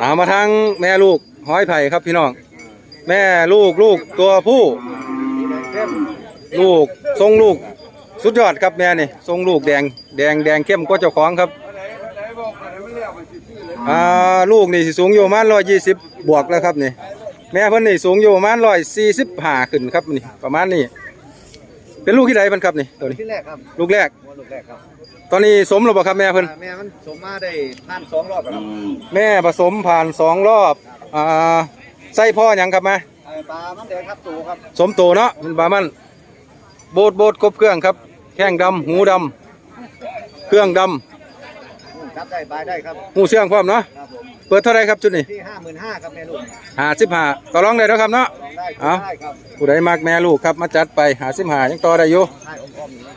เอามาทางแม่ลูกห้อยไผ่ครับพี่น้อง แม่ลูกลูกตัวผู้ ลูกทรงลูก สุดยอดครับแม่นี่ทรงลูกแดงแดงแดงเข้มกว่าเจ้าของครับอ่าลูกนี่สิสูงอยู่ประมาณร้อยยี่สิบบวกแล้วครับนี่แม่เพิ่นนี่สูงอยู่ประมาณร้อยสี่สิบห้าขึ้นครับนี่ประมาณนี้เป็นลูกที่ใดมันครับนี่ตัวนี้ที่แรกครับ ลูกแรกหัวลูกแรกครับ ตอนนี้สมหรือเปล่าครับแม่เพิ่นแม่มันสมมาได้พันสองรอบแล้วครับแม่ผสมผ่านสองรอบอ่าไส้พ่อหยังครับแม่ไอ้ปลามันแดงครับตูครับสมโตเนาะมันบามันโบดโบดครบเครื่องครับ แข้งดำหูดำเครื่องดอืมครับได้ปลาได้ครับำหูเสื่องพร้อมเนาะครับผมเปิดเท่าไรครับชุดนี้ที่ห้าหมื่นห้าครับแม่ลูกหาสิบหาต่อรองได้แล้วครับเนาะ ลองได้เอาได้ครับผู้ใดมักแม่ลูกครับมาจัดไปหาสิบหายังต่อได้อยู่ให้อมๆอยู่นะ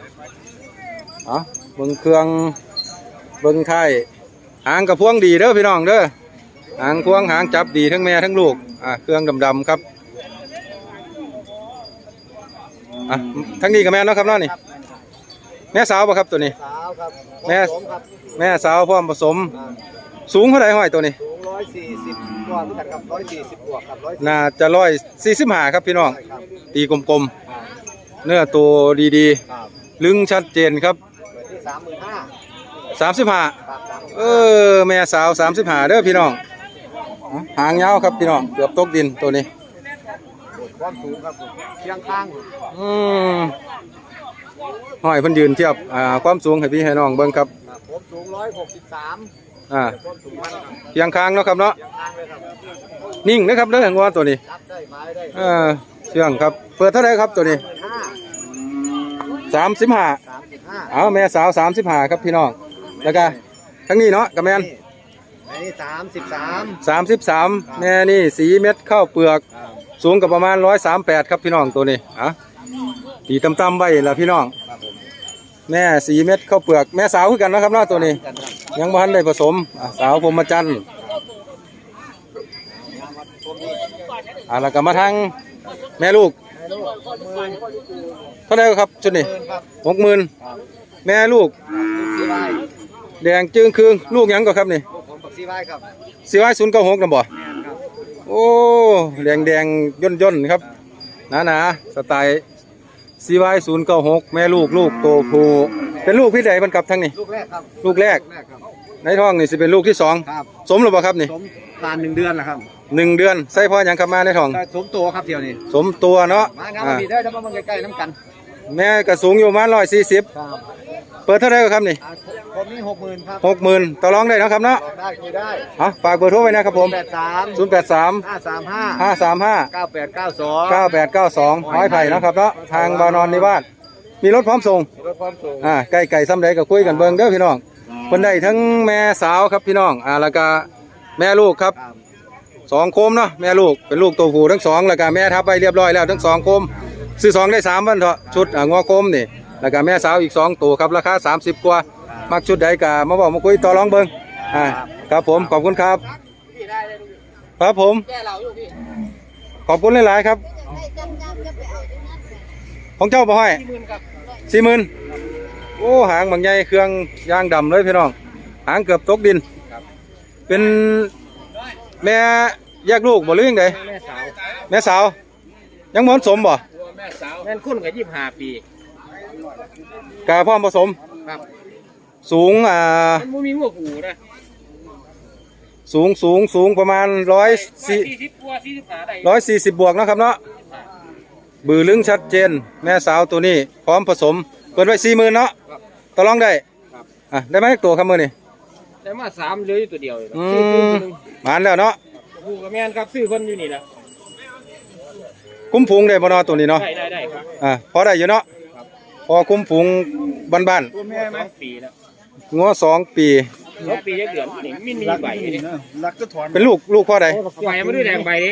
เอา เบิ่งเครื่องเบิ่งไทยหางกับพวงดีเด้อพี่น้องเด้อหางพวงหางจับดีทั้งแม่ทั้งลูกอะเครื่องดำๆครับอะทั้งนี้กับแม่เนาะครับเนาะนี่ครับแม่สาวป่ะครับตัวนี้ สาวครับแม่ ผสมครับแม่สาวพร้อมผสม อ่าสูงเท่าไหร่ห้อยตัวนี้ สูงร้อยสี่สิบกว่าเหมือนกันครับร้อยสี่สิบบวกครับร้อยน่าจะร้อยสี่สิบห้าครับพี่น้องใช่ครับตีกลมอ่าๆ เนื้อตัวดีครับ ๆ ลึงชัดเจนครับเปิดที่ สามหมื่นห้าสามสิบห้าครับสามเออ แม่สาวสามสิบห้าเด้อพี่น้องอะหางยาวครับพี่น้องเกือบตกดินตัวนี้ความสูงครับผมเชียงข้างอืมห้อยเพิ่นยืนเทียบอ่าความสูงให้พี่ให้น้องเบิ่งครับครับผมสูงร้อยหกสิบสามอ่าความสูงมันครับเพียงคางเนาะครับเนาะเชียงข้างเลยครับนิ่งนะครับเด้อหัวตัวนี้รับได้ไม้ได้เออเชื่องครับ เปิดเท่าไหร่ครับตัวนี้หมื่นห้าสามสิบห้าสามสิบห้า เอาแม่สาวสามสิบห้าครับพี่น้องแล้วก็ทั้งนี้เนาะกับแมนอันนี้สามสิบสามสามสิบสามแม่นี่สีเม็ดข้าวเปลือก สูงกับประมาณร้อยสามแปดครับพี่น้องตัวนี้อะตีตำๆไว้ละพี่น้องครับผมแม่สีเม็ดข้าวเปลือก แม่สาวคือกันเนาะครับเนาะตัวนี้กันครับยังบ่ทันได้ผสมอะสาวพรหมจันทร์อะแล้วก็มาทางแม่ลูกให้ลูกหมื่น เท่าไหร่ครับชุดนี้หมื่นครับหกหมื่นครับแม่ลูกซีไว้แดงจึงคืงลูกหยังก็ครับนี่ลูกผมกับซีไว้ครับสีไว้ศูนย์เก้าหกนะบ่แม่นครับโอ้แดงแดงย่นย่นๆครับหนาหนาๆสไตล์ซีไว้ศูนย์เก้าหกแม่ลูกลูกโตผูเป็นลูกพี่ใดมันกลับทั้งนี้ลูกแรกครับลูกแรกลูกแรกครับในท้องนี่สิเป็นลูกที่สองครับสมหรือเปล่าครับนี่สมทานหนึ่งเดือนแล้วครับหนึ่งเดือนใส่พ่อหยังขับมาในท้องได้สมตัวครับเดี๋ยวนี้สมตัวเนาะมางานอ่ามาดีได้ถ้ามันใกล้ๆน้ำกัน แม่ก็สูงอยู่ประมาณร้อยสี่สิบครับเปิดเท่าไหรครับนี่อ่าผมนี่หกหมื่นครับหกหมื่นต่อรองได้เนาะครับเนาะบอกได้คุยได้เอาฝากเบอร์โทรไว้นะครับผมแปดสามศูนย์แปดสามห้าสามห้าห้าสามห้า เก้าแปดเก้าสองเก้าแปดเก้าสองห้อยไผ่เนาะครับเนาะทางบานอนนิวาสมีรถพร้อมส่งรถความสูงอ่าใกล้ไก่ซ้ำใดก็คุยกันเบิ่งเด้อพี่น้องคนได้ทั้งแม่สาวครับพี่น้องอ่าแล้วก็แม่ลูกครับครับสองโคมเนาะแม่ลูกเป็นลูกตัวผู้ทั้งสองแล้วก็แม่ทับไปเรียบร้อยแล้วทั้งสองโคม ซื้อสองได้สามวันเถอะชุดอ่างอโคมนี่แล้วก็แม่สาวอีกสองตัวครับราคา30กว่ามักชุดใดก็มาบอกมาคุยต่อรองเบิ่งอ่าครับผมขอบคุณครับ ครับผม ขอบคุณหลายๆครับ ของเจ้าบ่ห้อยสี่หมื่นโอ้หางบางใหญ่เครื่องยางดำเลยพี่น้อง หางเกือบตกดิน เป็นแม่แยกลูกบ่หรืองไงแม่สาวแม่สาว ยังมอนสมบ่ แม่สาวแม่นคุณกับยี่สิบห้าปี กาพ่อมผสม ครับ สูงอ่า มันไม่มีหัวหูนะสูงสูงสูงประมาณร้อยสี่สี่สิบกว่าสี่สิบห้าได้ร้อยสี่สิบบวกเนาะครับเนาะ บือลึงชัดเจน แม่สาวตัวนี้พร้อมผสม เปิดไว้สี่หมื่นเนาะต่อรองได้ครับอะได้ไหมตัวครับมือนี่แต่มาสามเลยตัวเดียวเลยอืซื้อตัวมหนึงหมานแล้วเนาะหูกับแม่นครับซื้อคนอยู่นี่แหละ คุ้มพุงได้บ่เนาะตัวนี้เนาะได้ได้ได้ครับอะพอได้อยู่เนาะพอคุ้มพุงบ้านตัวแม่ไหมสองปีแล้วๆงัวสองปีสองปีจะเดือนนี่มินมีใบอยู่นี่เป็นลูกลูกพ่อใดใบมันด้วยแดงใบดิ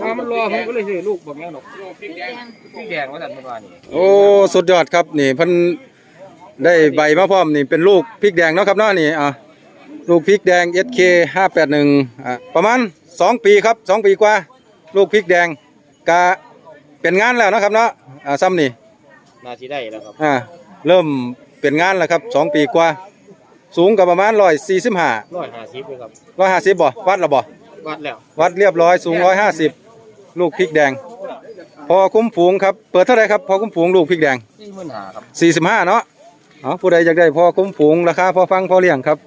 พอมันรอผมก็เลยซื้อลูกบอกยังหรอกพริกแดงพริกแดงว่าสันเมื่อวานนี่โอ้สุดยอดครับนี่เพิ่นได้ใบมาพร้อมนี่เป็นลูกพริกแดงเนาะครับเนาะนี่อะลูกพริกแดง SK 581อะประมาณ 2 ปีครับ 2 ปีกว่า ลูกพริกแดงกะเป็นงานแล้วเนาะครับเนาะอ่าซ้ำนี่นาทีได้แล้วครับอ่าเริ่มเป็นงานแล้วครับ2ปีกว่า สูงกับประมาณร้อยสี่สิบห้าร้อยห้าสิบเลยครับร้อยห้าสิบบ่วัดละบ่วัดแล้ววัดเรียบร้อยสูงร้อยห้าสิบลูกพริกแดง พอคุ้มฝูงครับเปิดเท่าไหรครับพอคุ้มฝูงลูกพริกแดงสี่หมื่นห้าครับสี่สิบห้าเนาะเอาผู้ใดอยากได้พอคุ้มฝูงราคาพอฟังพอเลี้ยงครับ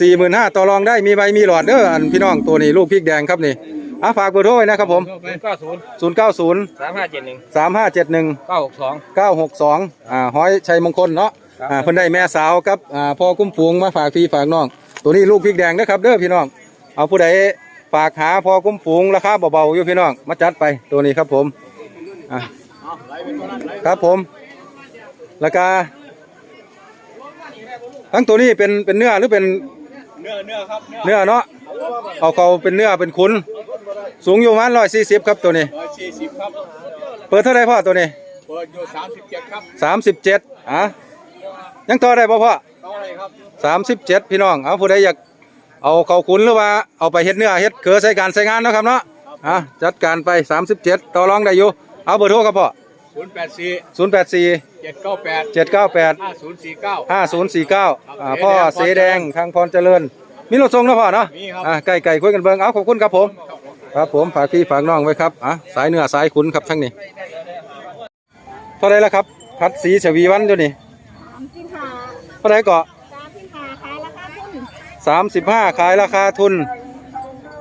สี่หมื่นห้าต่อรองได้มีใบมีหลอดเด้ออันพี่น้องตัวนี้ลูกพริกแดงครับนี่ อะฝากเบอร์โทรไว้นะครับผม เก้าศูนย์ศูนย์เก้าศูนย์สามห้าเจ็ดหนึ่งสามห้าเจ็ดหนึ่งเก้าหกสองเก้าหกสองอ่าห้อยชัยมงคลเนาะครับ อ่าเพิ่นได้แม่สาวครับอ่าพ่อคุ้มฝูงมาฝากพี่ฝากน้อง ตัวนี้ลูกพริกแดงนะครับเด้อพี่น้อง เอาผู้ใดฝากหาพ่อคุ้มฝูงราคาเบาๆอยู่พี่น้อง มาจัดไปตัวนี้ครับผมอะครับผม ราคาทั้งตัวนี้เป็นเป็นเนื้อหรือเป็นเนื้อเนื้อครับเนื้อเนาะเอาเขาเป็นเนื้อเป็นขุน สูงอยู่ประมาณร้อยสี่สิบครับตัวนี้ ร้อยสี่สิบครับ เปิดเท่าไหรพ่อตัวนี้เปิดอยู่สามสิบเจ็ดครับสามสิบเจ็ดอะยังต่อได้ป่พ่อเท่าไรครับสามสิบเจ็ดพี่น้อง เอาผู้ใดอยากเอาเขาขุนหรือว่าเอาไปเฮ็ดเนื้อเฮ็ดเขือใส่การใส่งานเนาะครับเนาะอะจัดการไปสามสิบเจ็ดต่อรองได้อยู่ เอาเบอร์โทรครับพ่อศูนย์แปดสี่ศูนย์แปดสี่เจ็ดเก้าแปดเจ็ดเก้าแปดห้าศูนย์สี่เก้าห้าศูนย์สี่เก้าอ่าพ่อเสแดงทางพรเจริญ มีรถส่งเนาะพ่อเนาะมีครับอะไก่ไก่คุยกันเบิ่งเอาขอบคุณครับผม ครับผมฝากพี่ฝากน้องไว้ครับอะสายเนื้อสายขุนครับทั้งนี้เท่าไรแล้วครับ พัดสีเฉวีวันอยู่นี่สามสิบห้าเท่าไรเกาะสามสิบห้าขายราคาทุนสามสิบห้าขายราคาทุน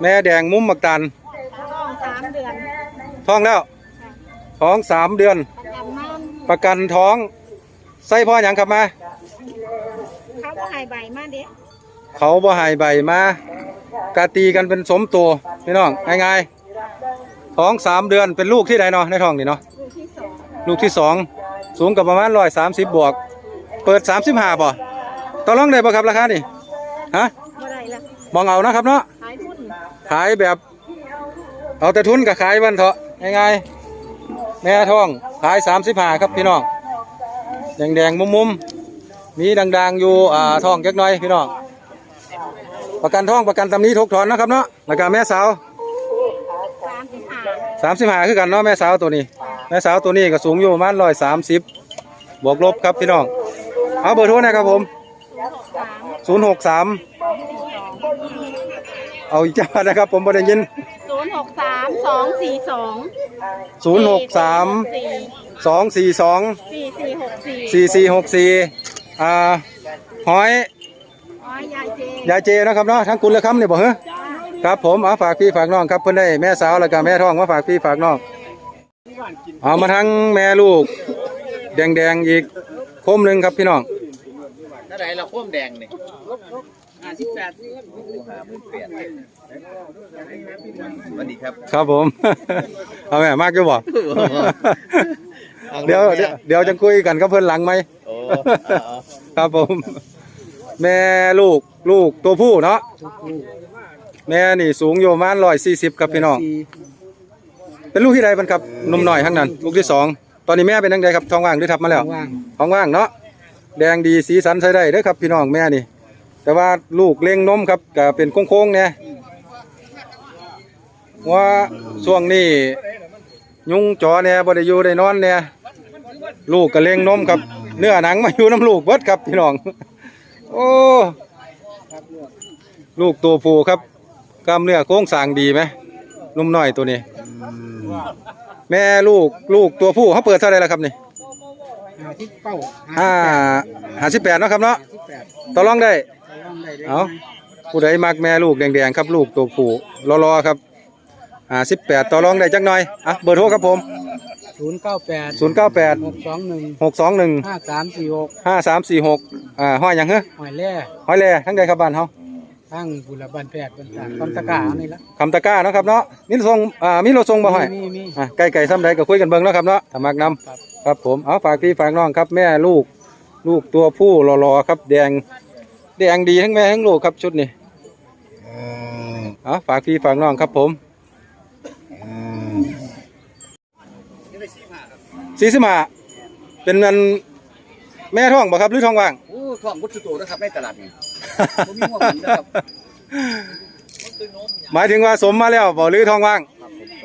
แม่แดงมุมมักตันต้องสามเดือนท้องแล้วท้องสามเดือน ประกันมันประกันท้องใส่พ่ออย่างครับมา เขาก็ให้ใบมาเด็กเขาบ่ใหายใบมา กาตีกันเป็นสมตัวพี่น้องง่ายๆท้องสามเดือนเป็นลูกที่ใดเนาะในท้องนี่เนาะลูกที่สองลูกที่สองสูงกับประมาณร้อยสามสิบบวก เปิดสามสิบห้าบ่ต่อรองได้บ่ครับราคานี่ฮะเมื่อไรล่ะมองเอานะครับเนาะขายทุนขายแบบ เอาแต่ทุนกับขายวันเถอะง่ายๆแม่ท้องขายสามสิบห้าครับพี่น้องแดงๆมุมๆมีดังๆอยู่อ่าท้องจักหน่อยพี่น้อง ประกันท้องประกันตำหนี้ทุกถอนนะครับเนาะแล้วก็แม่สาวสามสิบห้าสามสิบห้าคือกันเนาะแม่สาวตัวนี้ แม่สาวตัวนี้ก็สูงอยู่ประมาณร้อยสามสิบบวกลบครับพี่น้อง เอาเบอร์โทรนะครับผมสามศูนย์หกสามเอาอีกจ้านะครับผมบ่ได้ยินศูนย์หกสามสองสี่สองศูนย์หกสามสี่สองสี่สองสี่สี่หกสี่สี่สี่หกสี่อ่าหอยอ๋อ ยายเจยายเจเนาะครับเนาะทั้งคุณและคำเนี่ยบอกเหรอครับผมเอาฝากพี่ฝากน้องครับเพิ่นได้แม่สาวแล้วก็แม่ท้องมาฝากพี่ฝากน้องเอามาทั้งแม่ลูก แดงๆอีกคมหนึ่งครับพี่น้องเท่าไรเราโค้มแดงนี่ห้าสิบแปดสวัสดีครับ ครับผม เอาแม่มากอยู่บ่เดี๋ยวเดี๋ยวเดี๋ยวจะคุยกันกับเพื่อนหลังไหมโอ้ครับผม แม่ลูกลูกตัวผู้เนาะแม่นี่สูงอยู่ประมาณร้อยสี่สิบครับพี่น้องเป็นลูกที่ใดบันครับหนุ่มหน่อยทั้งนั้น ลูกที่สองตอนนี้แม่เป็นยังไงครับท้องว่างหรือทับมาแล้วท้องว่างเนาะแดงดีสีสันใช้ได้เด้อครับพี่น้องแม่นี่ แต่ว่าลูกเลี้ยงนมครับก็เป็นโค้งๆเนี่ยว่าช่วงนี้ยุงจอเนี่ยบ่ได้อยู่ได้นอนเนี่ยลูกก็เลี้ยงนมครับ เนื้อหนังมาอยู่น้ำลูกเบิดครับพี่น้อง โอ้ลูกตัวผู้ครับกล้ามเนื้อโค้งสร้างดีไหมนุ่มน้อยตัวนี้ แม่ลูกลูกตัวผู้เขาเปิดเท่าไหรแล้วครับนี่ที่เป้าห้าห้าสิบแปดเนาะครับเนาะต่อรองได้เอาผู้ใดมักแม่ลูกแดงๆครับลูกตัวผู้รอๆครับห้าสิบแปดต่อรองได้จักหน่อยอะเบอร์โทรครับผม ศูนย์เก้าแปดศูนย์เก้าแปดหกสองหนึ่งหกสองหนึ่งห้าสามสี่หกห้าสามสี่หกอ่าห้อยหยังเหรอหอยแร่ห้อยแล่ทั้งใดครับบ้านเฮาทั้งบุรบันแปดบันตาคำตะกร้านี่ละคำตะกร้าเนาะครับเนาะมีรถส่งอ่ามีรถส่งบ่ห้อยมีมีอะไก่ไก่ซ้ำใดก็คุยกันเบิ่งเนาะครับเนาะถ้ามักนำครับครับผมเอาฝากพี่ฝากน้องครับแม่ลูกลูกตัวผู้รอๆครับ แดงแดงดีทั้งแม่ทั้งลูกครับชุดนี้เอาฝากพี่ฝากน้องครับผม สี่สิบห้าเป็นเงินแม่ท้องบ่ครับหรือท้องว่าง โอ้ทองพุทธโตนะครับในตลาดนี่ผมมีหัวหมูนะครับหมายถึงว่าสมมาแล้วบ่หรือท้องว่าง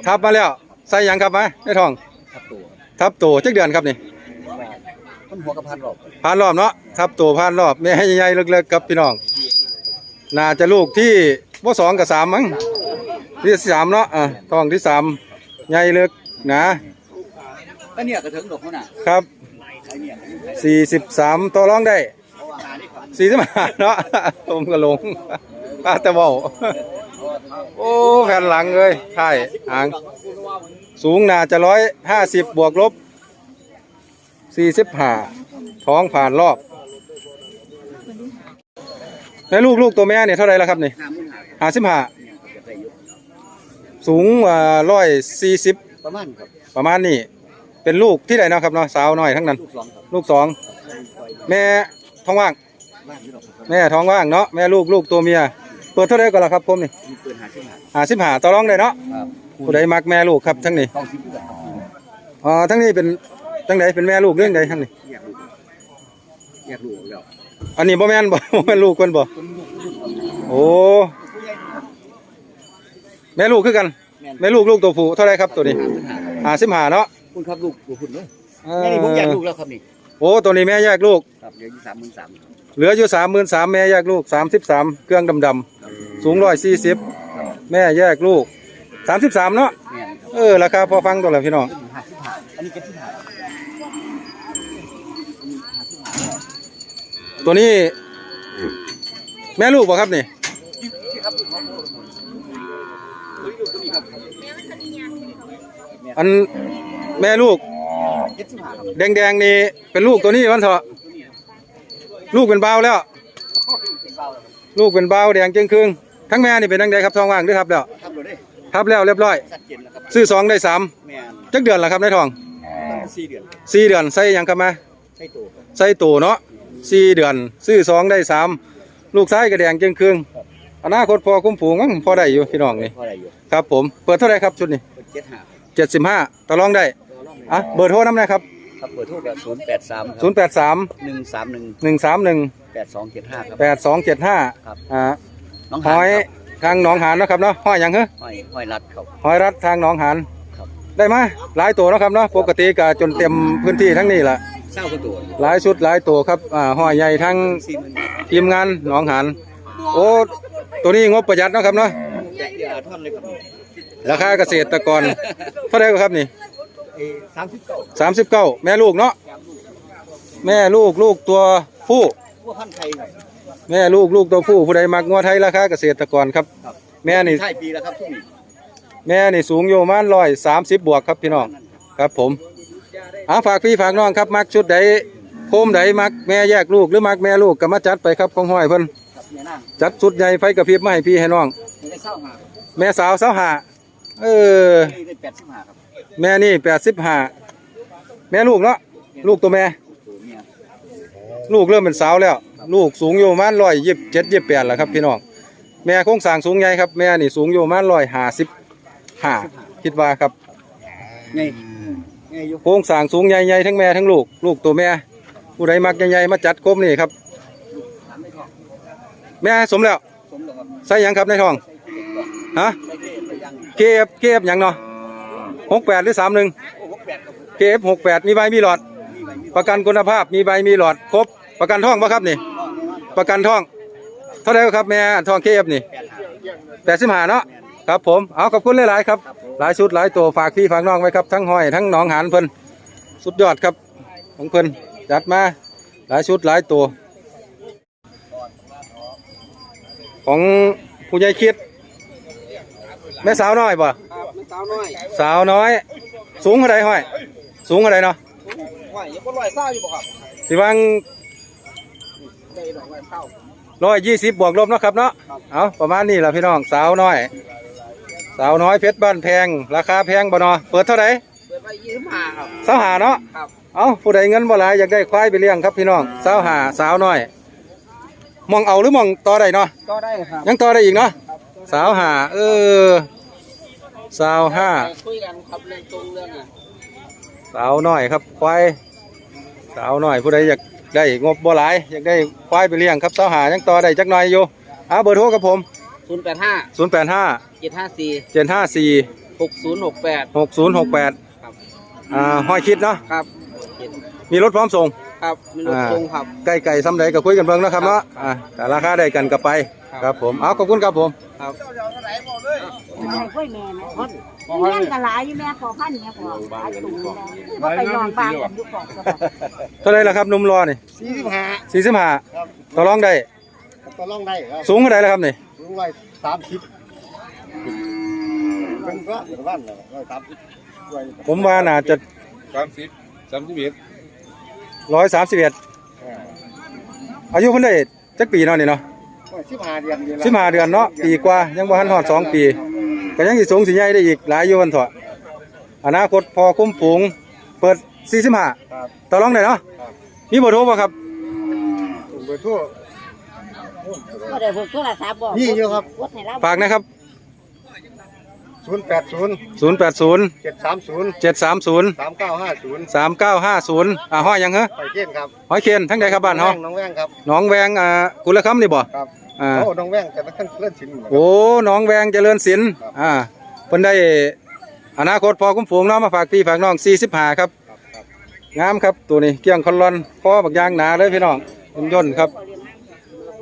ทับมาแล้วใส่หยังครับมาในท้อง ครับตัวทับโตจักเดือนครับนี่ผมันหัวกับพันรอบผ่านรอบเนาะทับตัวผ่านรอบแม่ใหญ่ๆเล็กๆครับพี่น้อง น่าจะลูกที่บ่สองกับสามมั้งที่สามเนาะอะท้องที่สามใหญ่เล็กหนะ ก็เนี่ยกระเถิงดอกเขาน่ะครับไอ้เนี่ยสี่สิบสามต่อรองได้เพราะว่าหานี่ครับสี่สิบห้าเนาะผมก็หลงป้าแต่เบาโอ้แผ่นหลังเลยใช่หาง สูงน่าจะร้อยห้าสิบบวกลบสี่สิบห้าท้องผ่านรอบแล้วลูกลูกตัวแม่เนี่ยเท่าไหรแล้วครับนี่ห้าหมื่นหาห้าสิบห้าเนี่ยครับได้อยู่สูงร้อยสี่สิบประมาณครับประมาณนี้ เป็นลูกที่ไหนเนาะครับเนาะสาวน้อยทั้งนั้น ลูกสองครับลูกสองแม่ท้องว่าง บ้านนี่ดอกครับแม่ท้องว่างเนาะแม่ลูกลูกตัวเมียเปิดเท่าไหรก่อนละครับผมนี่มีปืนหาชิ้นหาห้าสิบห้าต่อรองได้เนาะครับผู้ใดมักแม่ลูกครับทั้งนี้ต้องสิบแบบอ๋อทั้งนี้เป็นทั้งใดเป็นแม่ลูกเรื่องใดทั้งนี้ แยกลูกแยกลูกแล้วอันนี้บ่แม่นบ่ บ่แม่นลูกคนบ่โอ้แม่ลูกคือกัน แม่ลูกลูกตัวผู้เท่าไหรครับตัวนี้หาหมื่นหาครับห้าสิบห้าเนาะ คุณครับลูกลูกคุณเนอะเอ่อแม่นี่ผมแยกลูกแล้วครับนี่โอ้ตัวนี้แม่แยกลูก ครับเดี๋ยวยี่สามหมื่นสามเหลืออยู่สามหมื่นสามแม่แยกลูกสามสิบสามเครื่องดำดำๆสูงร้อยสี่สิบแม่แยกลูกสามสิบสามเนาะแม่นครับเออราคาพอฟังตัวละพี่น้องหาชิ้นหาอันนี้เจ็ดชิ้นหาตัวนี้ แม่ลูกบ่ครับนี่อัน แม่ลูกเจ็ดชิ้นหาครับแดงๆนี่เป็นลูกตัวนี้มันเถอะลูกเป็นเบาวแล้ว ลูกเป็นเบาวแดงเจียงครึ่งทั้งแม่นี่เป็นดังใดครับทองว่างหรือครับแล้วครับเลยครับแล้วเรียบร้อยชัดเจนแล้วครับซื้อสองได้สามแม่นจักเดือนละครับในทองตั้งสี่เดือนสี่เดือนใส่หยังครับมาใช่ตัวครับใส่ตัวเนาะสี่เดือนซื้อสองได้สามลูกซ้ายกระแดงเจียงครึ่งอนาคตพอคุ้มผูงมั้งพอได้อยู่พี่น้องนี่เพราะอะไรอยู่ครับผมเปิดเท่าไหรครับชุดนี้เป็นเจ็ดหาเจ็ดสิบห้าต่อรองได้ อะเบอร์โทรน้ำนะครับ ครับเบอร์โทรแบบศูนย์แปดสามคศูรันย์แปดสามหนึ่งสามหนึ่งหนึ่งสามหนึ่งแปดสองเจ็ดห้าครับแปดสองเจ็ดห้าครับอ่าน้องหหาอนยครับทางหนองหานเนาะครับเนาะห้อยหยังเหรอห้อยห้อยรัดครับหอยรัดทางหนองหานครับ ได้มาหลายตัวเนาะครับเนาะปกติก็จนเต็มพื้นที่ทั้งนี้แหละเศร้ากระตัวหลายชุดหลายตัวครับอ่าห้อยใหญ่ทั้งสี่หมื่นทีมงานหนองหานโอ้ตัวนี้งบประหยัดเนาะครับเนาะแจ็คเดียวท่อนเลยครับราคาเกษตรกรเท่าไหร่ครับนี่ สามสิบเก้าสามสิบเก้าแม่ลูกเนาะแม่ลูกลูกตัวผู้ พวกพันไทยครับแม่ลูกลูกตัวผู้ผู้ใดมักงัวไทยราคาเกษตรกรครับ ครับแม่นี่ ใช่ปีแล้วครับทุกนี้แม่นี่สูงอยู่ประมาณร้อยสามสิบบวกครับพี่น้องครับผมเอาฝากพี่ฝากน้องครับมักชุดใดโคมใดมักแม่แยกลูกหรือมักแม่ลูกก็มาจัดไปครับของห้อยเพิ่นครับแม่นั่งจัดชุดใหญ่ไฟกระพริบมาให้พี่ให้น้อง ไม่ได้เศร้ามาแม่สาวสาวหาเออนี่ได้แปดสิบห้าครับ แม่นี่แปดสิบห้าแม่ลูกเนาะลูกตัวแม่ตัวเมียลูกเริ่มเป็นสาวแล้ว ลูกสูงอยู่ประมาณร้อยยี่สิบเจ็ดยี่สิบแปดแหละครับพี่น้องแม่โครงสร้างสูงใหญ่ครับแม่นี่สูงอยู่ประมาณร้อยห้าสิบห้าคิดว่าครับไงไงอยู่โครงสร้างสูงใหญ่ๆทั้งแม่ทั้งลูก ลูกตัวแม่ผู้ใดมักใหญ่ๆมาจัดครบนี่ครับถามไม่ทองแม่สมแล้วสมแล้วครับใส่หยังครับในท้องฮะใช่เท่ไปยังเคฟเคฟหยังเนาะ หกแปดหรือสามหนึ่งโอ้หกแปดครับเคฟหกแปดมีใบมีหลอดมีใบมีประกันคุณภาพมีใบมีหลอดครบประกันท้องปะครับนี่ข้อแน่นอนประกันท้อง เท่าไหร่ครับแม่ท้องเคฟนี่แปดหาแปดสิบห้าเนาะครับผมเอาขอบคุณหลายๆครับ หลายชุดหลายตัวฝากพี่ฝากน้องไว้ครับทั้งห้อยทั้งหนองหานเพิ่นสุดยอดครับของเพิ่นจัดมาหลายชุดหลายตัว ของผู้ใหญ่คิด แม่สาวน้อยป่ะครับมัน สาวน้อยสาวน้อย สูงเท่าไรห้อย สูงเท่าไรเนาะห้อยยังบ่ร้อยเศร้าอยู่บ่ครับสิวังได้ดอกร้อยเศร้าร้อยยี่สิบบวกลบเนาะครับเนาะเอาประมาณนี้แหละพี่น้องสาวน้อย สาวน้อยเพชรบ้านแพง ราคาแพงบ่เนาะเปิดเท่าไรเปิดไว้ยี่สิบห้าครับสาวหาเนาะครับเอาผู้ใดเงินบ่หลายอยากได้ควายไปเลี้ยงครับพี่น้องสาวหาสาวน้อยมองเอาหรือมองต่อได้เนาะก็ได้ครับยังต่อได้อีกเนาะสาวหาเออ สาวห้าคุยกันครับเรื่องตรงเรื่องอะสาวน้อยครับควายสาวน้อยผู้ใดอยากได้งบบ่หลายอยากได้ควายไปเลี้ยงครับสาวหายังต่อได้จักหน่อยอยู่เอาเบอร์โทรกับผมศูนย์แปดห้า0 8 5เจ็ดห้าสี่7 5 4หกศูนย์หกแปด6 0 6 8ครับอ่าห้อยคิดเนาะครับมีรถพร้อมส่งครับมีรถอ่าทรงครับไก่ไก่ซ้ำใดก็คุยกันเบิ่งเนาะครับเนาะอ่าแต่ราคาได้กันก็ไปครับผมเอาขอบคุณครับผมครับ กล้วยแม่นะมีเงี้ยกันหลายอยู่แม่ขอพันเนี่ยขอหลายตุ่มแล้วก็ไปนอนบางกันอยู่ก่อนก็แบบเท่าไหรล่ะครับหนุ่มรอนี่สี่สิบห้าสี่สิบห้าต่อรองได้ก็ล่องได้ครับสูงเท่าไหรล่ะครับนี่รู้ไว้สามสิบเป็นก็เดี๋ยวบ้านเลยร้อยสามสิบไว้ผมว่าน่าจะสามสิบสามสิบเอ็ดร้อยสามสิบเอ็ดอ่าอายุเพิ่นได้จักปีเนาะนี่เนาะร้อย สิบห้าเดือนเดือนละสิบห้าเดือนเนาะปีกว่ายังบ่ทันฮอดสองปี ก็ยังสิสูงสิใหญ่ได้อีกหลายอยู่วันเถอะอนาคตพอคุ้มฝูง เปิดสี่สิบห้าครับต่อรองได้เนาะมีเบอร์โทรบ่ครับถูกไปทั่วก็ได้พวกโทรศัพท์บอกนี่อยู่ครับกดให้เราฝากนะครับศูนย์แปดศูนย์ศูนย์แปดศูนย์เจ็ดสามศูนย์เจ็ดสามศูนย์สามเก้าห้าศูนย์สามเก้าห้าศูนย์อ่าห้อยหยังเหรอไปเกี้ยนครับห้อยเคนทั้งใดครับบ้านเฮาน้องแว่งครับ หนองแวงอ่ากุลคำนี่บ่ครับ อ่าโอ้น้องแว่งแต่ละท่านเลื่อนชิ้นหมดโอ้หนองแวงเจริญศิลป์อ่าเพิ่นได้อนาคตพอคุ้มฝูงเนาะมาฝากพี่ฝากน้อง45ครับงามครับตัวนี้เกี้ยงคอนลอนคอบักยางหนาเลยพี่น้องมันย่นครับ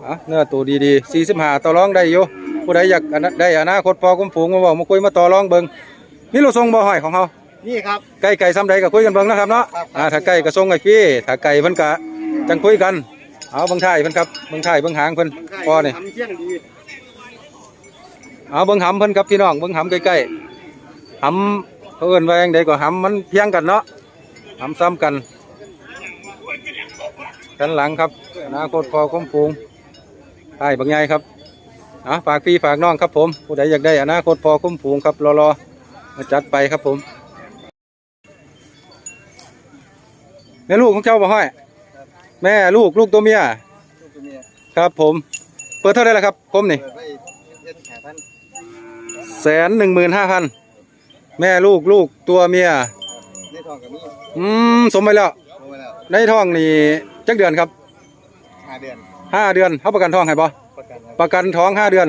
อะเนื้อตัวดีๆ45ต่อรองได้อยู่ผู้ใดอยากอนาได้อนาคตพอคุ้มฝูงมาบอกมาคุยมาต่อรองเบิ่งนี่เราส่งบ่ห้อยของเฮานี่ครับ ใกล้ไก่ซ้ำใดก็คุยกันเบิ่งนะครับเนาะครับอ่าถ้าใกล้ก็ส่งให้พี่ถ้าไก่เพิ่นก็จังคุยกัน เอาเบิ่งท้ายเพิ่นครับเบิ่งท้ายเบิ่งหางเพิ่นพอนี่ทำเที่ยงดีเอาเบิ่งหำเพิ่นครับพี่น้องเบิ่งหำใกล้ๆหำเขาเอิ้นว่าจังไดก็หำมันเพียงกันเนาะหำซ้ำกันกันหลังครับอนาคตพอคุ้มฟูงใช่บางใหญ่ครับอะฝากพี่ฝากน้องครับผมผู้ใดอยากได้อนาคตพอคุ้มฟูงครับรอๆมาจัดไปครับผมแม่ลูกของเจ้าบ่ห้อย แม่ลูกลูกตัวเมียตัวเมียครับ ผม เปิดเท่าไหรล่ะครับคมนี่เปิดไว้เจ็ดแปดพันแสนหนึ่งหมื่นห้าพันแม่ลูกลูกตัวเมียในทองกับมีอืมสมไปแล้วลงไปแล้วในท้องนี่จักเดือนครับห้าเดือนห้าเดือนเขาประกันท้องให้บ่ประกันครับประกันท้องห้าเดือน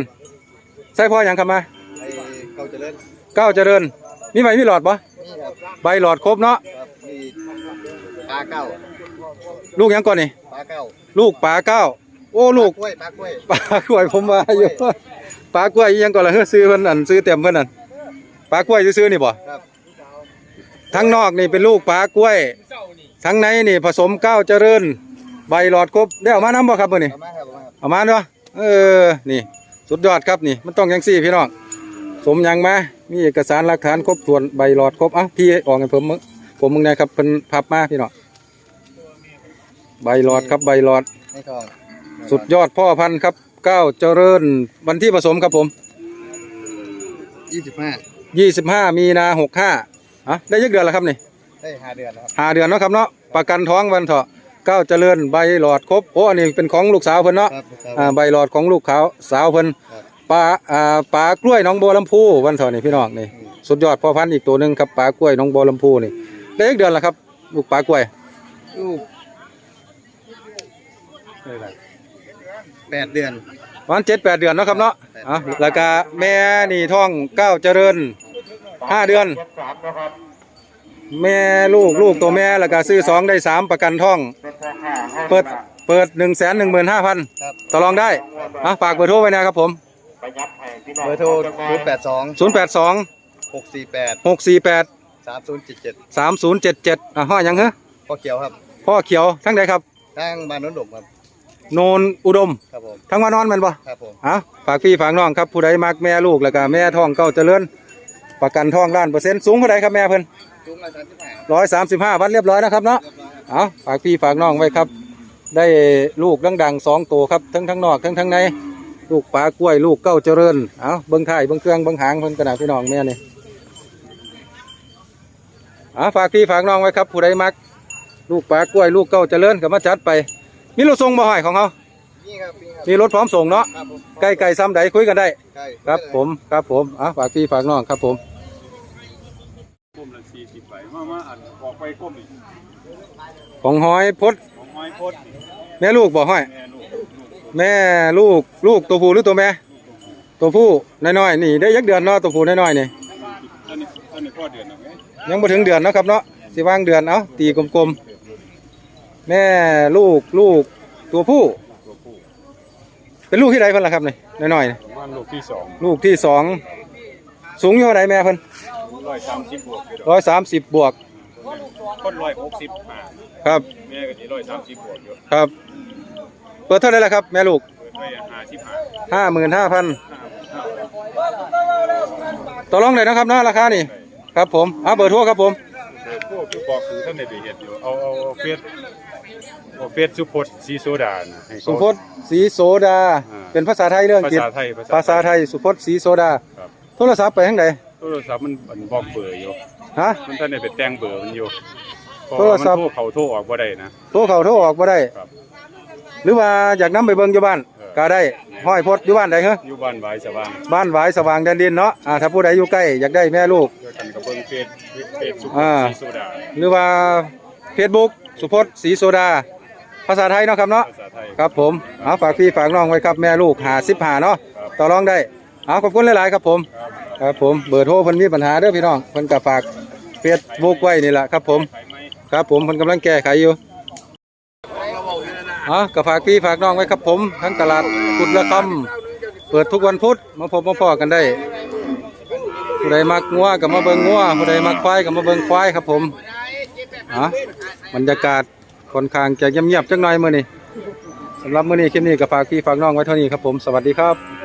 ใส่พ่ออย่างครับมาไอ้เก่าเจริญเก้าเจริญมีใบมีหลอดบ่นี่ครับใบหลอดครบเนาะครับนี่ปลาเก้า ลูกหยังก่อนนี่ปลาเก้าลูกปลาเก้าโอ้ลูกกล้วยปลากล้วยปลากล้วยผมว่าอยู่ปลากล้วยอิหยังก่อนล่ะเฮ้อซื้อเพิ่นอันซื้อเต็มเพิ่นนั่นปลากล้วยซื้อๆนี่บ่ครับทั้งนอกนี่เป็นลูกปลากล้วย ทั้งในนี่ผสมเก้าเจริญ ใบหลอดครบได้เอามาน้ำบ่ครับมื้อนี้ เอามาครับเอามาครับเอามาเนาะเออ นี่ สุดยอดครับนี่ มันต้องอยังสี่พี่น้อง สมหยังมา มีเอกสารหลักฐานครบถ้วนใบหลอดครบอะพี่ออกให้ผมมึงผมมึงนะครับเพิ่นพับมาพี่น้อง ใบหลอดครับใบหลอดในทองสุดยอดพ่อพันธุ์ครับเก้าเจริญวันที่ผสมครับผม ยี่สิบห้า25 มีนา65อะได้ยักเดือนแล้วครับนี่ได้ห้าเดือนแล้วครับห้าเดือนเนาะครับเนาะประกันท้องวันเถาะเก้าเจริญใบหลอดครบโอ้อันนี้เป็นของลูกสาวเพิ่นเนาะครับครับ อ่าใบหลอดของลูกเขาสาวเพิ่นครับ ปลาอ่าปลากล้วยหน้องบัวลำพูวันเถาะนี่พี่น้องนี่สุดยอดพ่อพันธุ์อีกตัวหนึ่งครับปลากล้วยหน้องบัวลำพูนี่ได้อีกเดือนละครับลูกปลากล้วย ลูก แปดเดือนประมาณเจ็ดแปดเดือนเนาะครับเนาะอะแล้วก็แม่นี่ท้องเก้าเจริญห้าเดือน แม่ลูกลูกตัวแม่แล้วก็ซื้อสองได้สามประกันท้อง เปิดเปิดหนึ่งแสนหนึ่งหมื่นห้าพันครับต่อรองได้อะฝากเบอร์โทรไว้นะครับผมเบอร์โทรศูนย์แปดสองศูนย์แปดสองหกสี่แปดหกสี่แปดสามศูนย์เจ็ดเจ็ดสามศูนย์เจ็ดเจ็ดอะห้อยหยังเหรอพ่อเขียวครับ พ่อเขียวทั้งใดครับทางบ้านโนนดกครับ โนนอุดม ครับผม ทั้งวานอนแมันบ่ครับผมอะฝากพี่ฝากน้องครับผู้ใดมักแม่ลูกแล้วก็แม่ท้องเก้าเจริญประกันท้องล้านเปอร์เซ็นต์สูงเท่าใดครับแม่เพิ่น จุ้งละสามสิบห้าร้อยสามสิบห้าพันเรียบร้อยนะครับเนาะ เอาฝากพี่ฝากน้องไว้ครับ ได้ลูกดังๆสองตัวครับ ทั้งทั้งนอกทั้งทั้งใน ลูกปลากล้วยลูกเก้าเจริญ เอาเบิ้งท้ายเบิ้งเครื่องเบิ้งหางเพิ่นกระดาษพี่น้องแม่นี่อะฝากพี่ฝากน้องไว้ครับ ผู้ใดมัก ลูกปลากล้วยลูกเก้าเจริญก็มาจัดไป มีรถส่งบ่ห้อยของเขานี่ครับนี่ครับมีรถพร้อมส่งเนาะครับผมใกล้ไก่ซ้ำใดคุยกันได้ใช่ครับผมครับผมอะฝากพี่ฝากน้องครับผม ก้มละสี่สิบไปมามาอันออกไปก้มอีกของห้อยพดของไม้พดแม่ลูกบ่ห้อย แม่ลูกลูกแม่ลูกลูกตัวผู้หรือตัวแม่ ตัวผู้น้อยๆนี่ได้ยักเดือนเนาะตัวผู้น้อยๆนี่อันนี้อันนี้พ่อเดือนหนึ่งไหมยังบ่ถึงเดือนเนาะครับเนาะสิว่างเดือนเอ้าตีกลมๆ แม่ลูกลูกตัวผู้เป็นลูกที่ใดเพิ่นล่ะครับนี่น้อยๆนี่มันลูกที่สองลูกที่สองสูงอยู่เท่าไหร่แม่เพิ่นร้อยสามสิบบวกอยู่ดอกร้อยสามสิบบวกคนร้อยหกสิบห้าครับแม่ก็ที่ร้อยสามสิบบวกอยู่ครับ เปิดเท่าไหร่ล่ะครับ แม่ลูกเปิดไว้ห้าสิบห้าห้าหมื่นห้าพันต่อรองเลยนะครับเนาะราคานี่ครับผมเอาเบอร์โทรครับผมพวกคือบอกคือท่านในไปเห็ดอยู่เอาเอาเอาเฟส เอาเฟสสุพจน์สีโซดานะให้เขา สุพจน์สีโซดา อ่าเป็นภาษาไทยเรื่องอังภากฤษษาไทย ภาษาไทยสุพจน์สีโซดา ครับโทรศัพท์ไปทางไหนโทรศัพท์มันมันบอกเบอร์อยู่ ฮะ มันท่านในไปแต่งเบอร์มันอยู่เพราะโทรว่ามันศัพท์ โทรเขาโทรออกบ่ได้นะ โทรเข้าโทรออกบ่ได้ ครับ หรือว่าอยากนํไปเบิ่งอยู่บ้านเออ ก็ได้ห้อยพดอยู่บ้านใดเหรออยู่บ้านไว้สว่างบ้านหวายสว่างแดนดินเนาะอ่าถ้าผู้ใดอยู่ใกล้อยากได้แม่ลูก ด้วยกันกับเบิ่งเฟสเฟสสุพจอ่า น์สีโซดาหรือว่า Facebook สุพจน์สีโซดา ภาษาไทยเนาะครับเนาะ ภาษาไทย ครับผม เอาฝากพี่ฝากน้องไว้ครับแม่ลูกหาสิบหาเนาะครับต่อรองได้ เอาขอบคุณหลาย ๆ ครับผม ครับผม เบอร์โทรเพิ่นมีปัญหาเด้อพี่น้อง เพิ่นก็ฝากเฟซบุ๊กไว้นี่แหละครับผมไฟไหมครับผมเพิ่นกำลังแก้ไขอยู่อ๋อก็ฝากพี่ฝากน้องไว้ครับผม ทั้งตลาดกุดละคำเปิดทุกวันพุธ มาพบมาพอกันได้ ผู้ใดมักงัวก็มาเบิ่งงัวผู้ใดมักควายก็มาเบิ่งควายครับผมอ๋อบรรยากาศ ค่อนข้างจะเงียบๆจังหน่อยมื้อนี้สำหรับมื้อนี้คลิปนี้ก็ฝากพี่ฝากน้องไว้เท่านี้ครับผมสวัสดีครับ